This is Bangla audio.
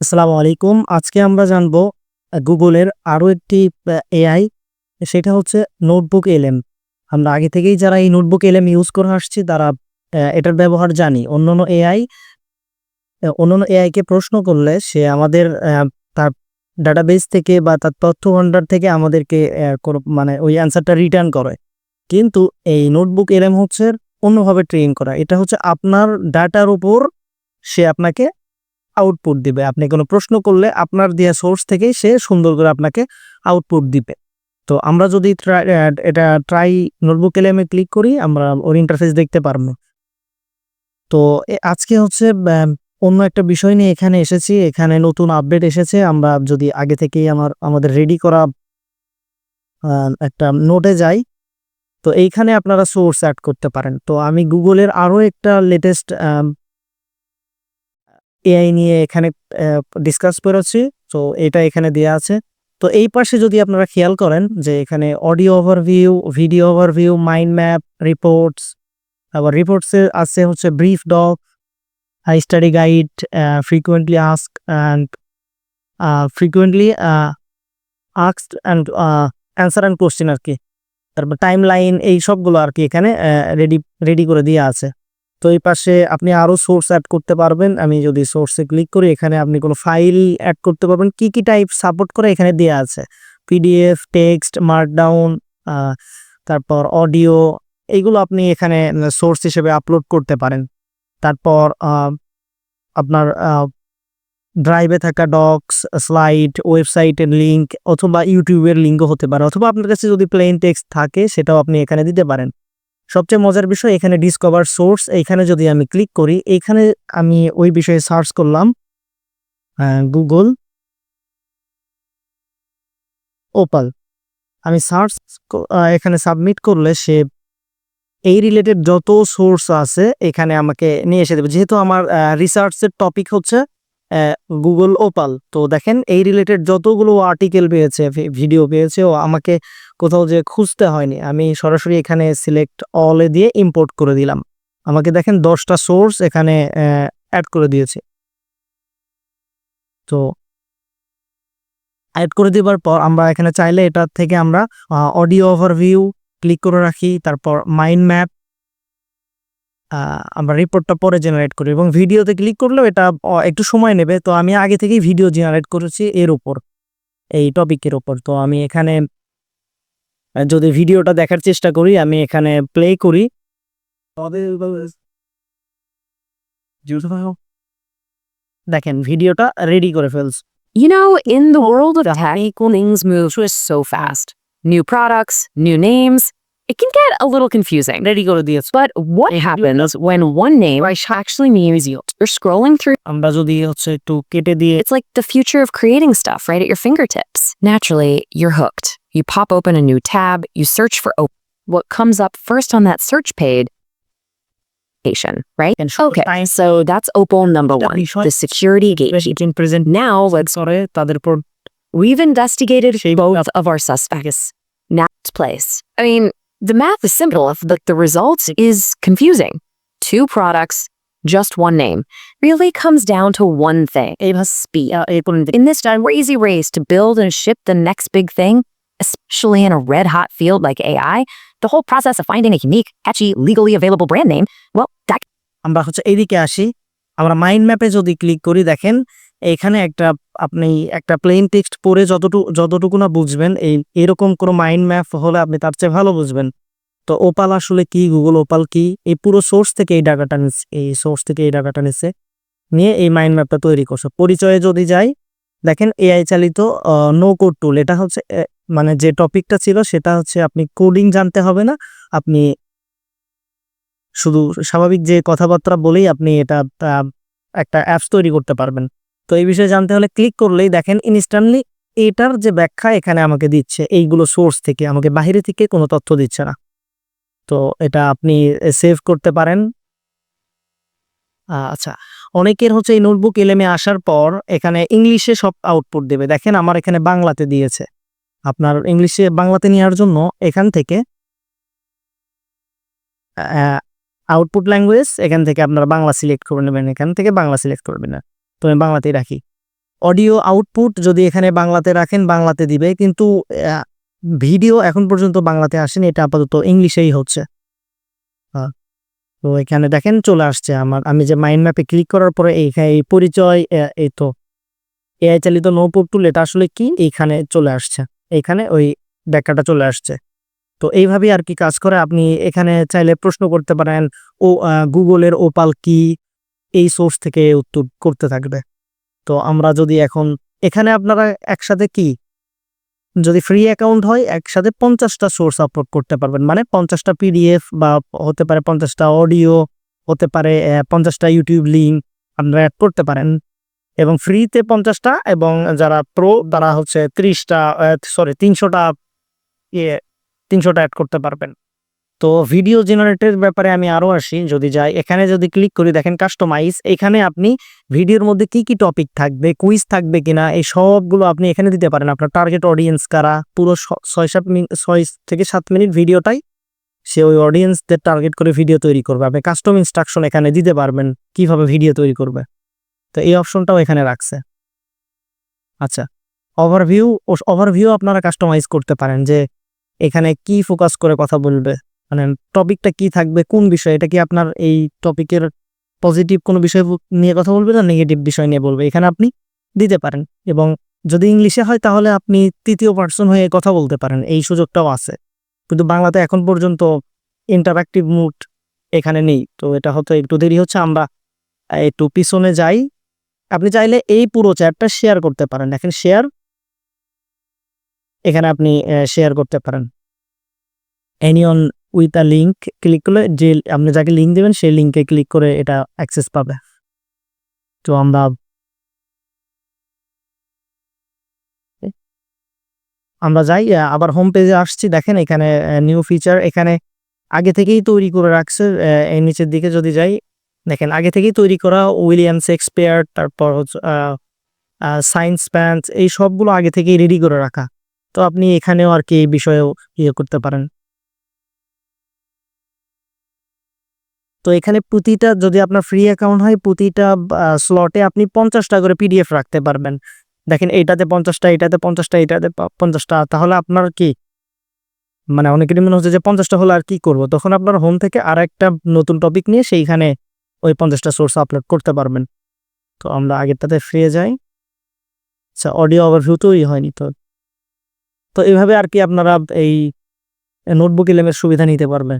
আসসালামু আলাইকুম। আজকে আমরা জানব গুগলের আরও একটি এআই সেটা হচ্ছে নোটবুক এলএম। আমরা আগে থেকেই যারা এই নোটবুক এলএম ইউজ করে আসছি, তারা এটার ব্যবহার জানি। অন্যান্য এআই অন্যান্য এআইকে প্রশ্ন করলে সে আমাদের তার ডাটাবেস থেকে বা তার তথ্য ভান্ডার থেকে আমাদেরকে মানে ওই অ্যান্সারটা রিটার্ন করে। কিন্তু এই নোটবুক এলএম হচ্ছে অন্যভাবে ট্রেন করা। এটা হচ্ছে আপনার ডাটার উপর সে আপনাকে আউটপুট দিবে। আপনি কোনো প্রশ্ন করলে আপনার দেওয়া সোর্স থেকেই সে সুন্দর করে আপনাকে আউটপুট দিবে। তো আমরা যদি এটা ট্রাই নোটবুক এলএমে ক্লিক করি, আমরা ওর ইন্টারফেস দেখতে পারব। তো আজকে হচ্ছে অন্য একটা বিষয় নিয়ে এখানে এসেছি, এখানে নতুন আপডেট এসেছে। আমরা যদি আগে থেকেই আমার, আমাদের রেডি করা একটা নোটে যাই, তো এইখানে আপনারা সোর্স অ্যাড করতে পারেন। তো আমি গুগলের আরও একটা লেটেস্ট এআই নিয়ে এখানে ডিসকাস করেছি। তো এটা এখানে দেওয়া আছে। তো এই পাশে যদি আপনারা খেয়াল করেন যে এখানে audio overview video overview mind map reports আবার রিপোর্টসে আছে হচ্ছে brief doc study guide frequently ask and frequently asked and answer and question আর কি। তারপর টাইম লাইন এই সবগুলো আর কি এখানে রেডি রেডি করে দেওয়া আছে। তো এই পাশে আপনি আরও সোর্স অ্যাড করতে পারবেন। আমি যদি সোর্সে ক্লিক করি, এখানে আপনি কোনো ফাইল অ্যাড করতে পারবেন। কি কি টাইপ সাপোর্ট করে এখানে দেওয়া আছে? পিডিএফ টেক্সট মার্কডাউন তারপর অডিও এইগুলো আপনি এখানে সোর্স হিসেবে আপলোড করতে পারেন। তারপর আপনার ড্রাইভে থাকা ডক্স স্লাইড ওয়েবসাইটের লিঙ্ক অথবা ইউটিউবের লিঙ্কও হতে পারে। অথবা আপনার কাছে যদি প্লেন টেক্সট থাকে, সেটাও আপনি এখানে দিতে পারেন। সবচেয়ে মজার বিষয়, এখানে ডিসকভার সোর্স এইখানে যদি আমি ক্লিক করি, এইখানে আমি ওই বিষয়ে সার্চ করলাম গুগল ওপাল আমি সার্চ এখানে সাবমিট করলে সে এই রিলেটেড যত সোর্স আছে, এখানে আমাকে নিয়ে এসে দেবে। যেহেতু আমার রিসার্চের টপিক হচ্ছে গুগল ওপাল তো দেখেন, এই রিলেটেড যতগুলো আর্টিকেল পেয়েছে ভিডিও পেয়েছে, ও আমাকে কোথাও যে খুঁজতে হয়নি, আমি সরাসরি এখানে সিলেক্ট অলে দিয়ে ইম্পোর্ট করে দিলাম। আমাকে দেখেন, দশটা সোর্স এখানে অ্যাড করে দিয়েছে। তো অ্যাড করে দেওয়ার পর আমরা এখানে চাইলে এটা থেকে আমরা অডিও ওভারভিউ ক্লিক করে রাখি, তারপর মাইন্ড ম্যাপ আমরা রিপোর্টটা পরে জেনারেট করি এবং ভিডিওতে ক্লিক করলেও এটা একটু সময় নেবে তো আমি আগে থেকেই ভিডিও জেনারেট করেছি এর উপর এই টপিকের উপর তো আমি এখানে যদি ভিডিওটা দেখার চেষ্টা করি আমি এখানে প্লে করি দেখেন ভিডিওটা রেডি করে ফেলছে You know, in the world of tech, things move so fast. New products, new names. it can get a little confusing. But what happens when one name actually means you? You're scrolling through. It's like the future of creating stuff right at your fingertips. Naturally, you're hooked. You pop open a new tab, you search for op- what comes up first on that search page right? Okay, so that's Opal number one, the security gate. Now let's. We've investigated both of our suspects. Now place. I mean, the math is simple. If the, the results is confusing. Two products, just one name. Really comes down to one thing. এই ভাস Speed. এই পর্যন্ত In this crazy race to build and ship the next big thing, especially in a red hot field like AI, the whole process of finding a unique, catchy, legally available brand name, well, that আমরা হচ্ছে এইদিকে আসি আমরা মাইন্ড ম্যাপে যদি ক্লিক করি দেখেন এখানে একটা আপনি একটা প্লেন টেক্সট পড়ে যতটুকু যতটুকু না বুঝবেন, এই, এরকম কোনো মাইন্ড ম্যাপ হলে আপনি তার চেয়ে ভালো বুঝবেন। তো ওপাল আসলে কি গুগল ওপাল কি, এই পুরো সোর্স থেকে এই ডাটাটা নিচ্ছে, এই সোর্স থেকে এই ডাটাটা নিচ্ছে, নিয়ে এই মাইন্ড ম্যাপটা তৈরি করছে। পরিচয়ে যদি যাই, দেখেন এআই চালিত নো কোড টুল এটা হচ্ছে মানে যে টপিকটা ছিল সেটা হচ্ছে আপনি কোডিং জানতে হবে না, আপনি শুধু স্বাভাবিক যে কথাবার্তা বলেই আপনি এটা একটা অ্যাপস তৈরি করতে পারবেন। তো এই বিষয়ে জানতে হলে ক্লিক করলেই দেখেন ইনস্ট্যান্টলি এটার যে ব্যাখ্যা এখানে আমাকে দিচ্ছে, এইগুলো সোর্স থেকে, আমাকে বাহিরে থেকে কোনো তথ্য দিচ্ছে না। তো এটা আপনি সেভ করতে পারেন। আচ্ছা অনেকের হচ্ছে এই নোটবুক এলেমে আসার পর এখানে ইংলিশে সব আউটপুট দেবে। দেখেন আমার এখানে বাংলাতে দিয়েছে। আপনার ইংলিশে বাংলাতে নেওয়ার জন্য এখান থেকে আউটপুট ল্যাঙ্গুয়েজ এখান থেকে আপনারা বাংলা সিলেক্ট করে নেবেন, এখান থেকে বাংলা সিলেক্ট করবেন তো আমি বাংলাতেই রাখি। অডিও আউটপুট যদি এখানে বাংলাতে রাখেন, বাংলাতে দিবে। কিন্তু ভিডিও এখন পর্যন্ত বাংলাতে আসেনি, এটা আপাতত ইংলিশেই হচ্ছে। তো এখানে দেখেন চলে আসছে আমার। আমি যে মাইন্ড ম্যাপে ক্লিক করার পরে এইখানে এই পরিচয় এই তো। এআই চালিত নৌপোর্ট টুল এটা আসলে কি? এইখানে চলে আসছে। এইখানে ওই ব্যাখ্যাটা চলে আসছে। তো এইভাবেই আর কি কাজ করে। আপনি এখানে চাইলে প্রশ্ন করতে পারেন, ও গুগলের ওপাল কি? এই সোর্স থেকে উত্তর করতে থাকবে। তো আমরা যদি এখন, এখানে আপনারা একসাথে কি? যদি ফ্রি অ্যাকাউন্ট হয়, একসাথে পঞ্চাশটা সোর্স আপলোড করতে পারবেন। মানে পঞ্চাশটা পিডিএফ বা হতে পারে পঞ্চাশটা অডিও হতে পারে পঞ্চাশটা ইউটিউব লিঙ্ক আপনারা অ্যাড করতে পারেন। এবং ফ্রিতে পঞ্চাশটা এবং যারা প্রো তারা হচ্ছে ত্রিশটা সরি তিনশোটা ইয়ে তিনশোটা অ্যাড করতে পারবেন। তো ভিডিও জেনারেটের ব্যাপারে আমি আরও আসি, যদি যাই। এখানে যদি ক্লিক করি, দেখেন কাস্টমাইজ এখানে আপনি ভিডিওর মধ্যে কি কি টপিক থাকবে কুইজ থাকবে কিনা, এই সবগুলো আপনি এখানে দিতে পারেন। আপনার টার্গেট অডিয়েন্স কারা, পুরো ছয় সাত মিনিট ছয় থেকে সাত মিনিট ভিডিওটাই সে ওই অডিয়েন্সদের টার্গেট করে ভিডিও তৈরি করবে। আপনি কাস্টম ইনস্ট্রাকশন এখানে দিতে পারবেন, কীভাবে ভিডিও তৈরি করবে। তো এই অপশনটাও এখানে রাখছে। আচ্ছা ওভারভিউ ওভারভিউ আপনারা কাস্টমাইজ করতে পারেন যে এখানে কি ফোকাস করে কথা বলবে। মানে টপিকটা কি থাকবে, কোন বিষয়, এটা কি আপনার এই টপিকের পজিটিভ কোনো বিষয় নিয়ে কথা বলবে না নেগেটিভ বিষয় নিয়ে বলবে? এখানে আপনি দিতে পারেন এবং যদি ইংলিশে হয় তাহলে আপনি তৃতীয় পার্সন হয়ে কথা বলতে পারেন, এই সুযোগটাও আছে। কিন্তু বাংলাতে এখন পর্যন্ত ইন্টারাক্টিভ মুড এখানে নেই, তো এটা হয়তো একটু দেরি হচ্ছে, আমরা একটু পিছনে যাই। আপনি চাইলে এই পুরো চ্যাটটা শেয়ার করতে পারেন, দেখেন শেয়ার এখানে আপনি শেয়ার করতে পারেন। Anyone with a link click করলে যে, আপনি যাকে লিঙ্ক দেবেন, সেই লিঙ্কে ক্লিক করে এটা অ্যাক্সেস পাবে। তো আমরা আমরা যাই আবার হোম পেজে আসছি। দেখেন এখানে নিউ ফিচার এখানে আগে থেকেই তৈরি করে রাখছে এই নিচের দিকে যদি যাই, দেখেন আগে থেকেই তৈরি করা উইলিয়াম শেক্সপিয়ার তারপর সায়েন্স প্যান্স এই সবগুলো আগে থেকেই রেডি করে রাখা। তো আপনি এখানেও আর কি এই বিষয়েও ইয়ে করতে পারেন। তো এখানে প্রতিটা যদি আপনার ফ্রি অ্যাকাউন্ট হয়, প্রতিটা স্লটে আপনি পঞ্চাশটা করে পিডিএফ রাখতে পারবেন। দেখেন এইটাতে পঞ্চাশটা এইটাতে পঞ্চাশটা, এইটাতে প- পঞ্চাশটা, তাহলে আপনার কি? মানে অনেকেরই মনে হচ্ছে যে পঞ্চাশটা হলে আর কি করব? তখন আপনার হোম থেকে আর একটা নতুন টপিক নিয়ে সেইখানে ওই পঞ্চাশটা সোর্স আপলোড করতে পারবেন। তো আমরা আগেরটাতে ফিরে যাই। আচ্ছা অডিও ওভারভিউ তৈরি হয়নি তো। তো এইভাবে আর কি আপনারা এই নোটবুক ইলেমের সুবিধা নিতে পারবেন।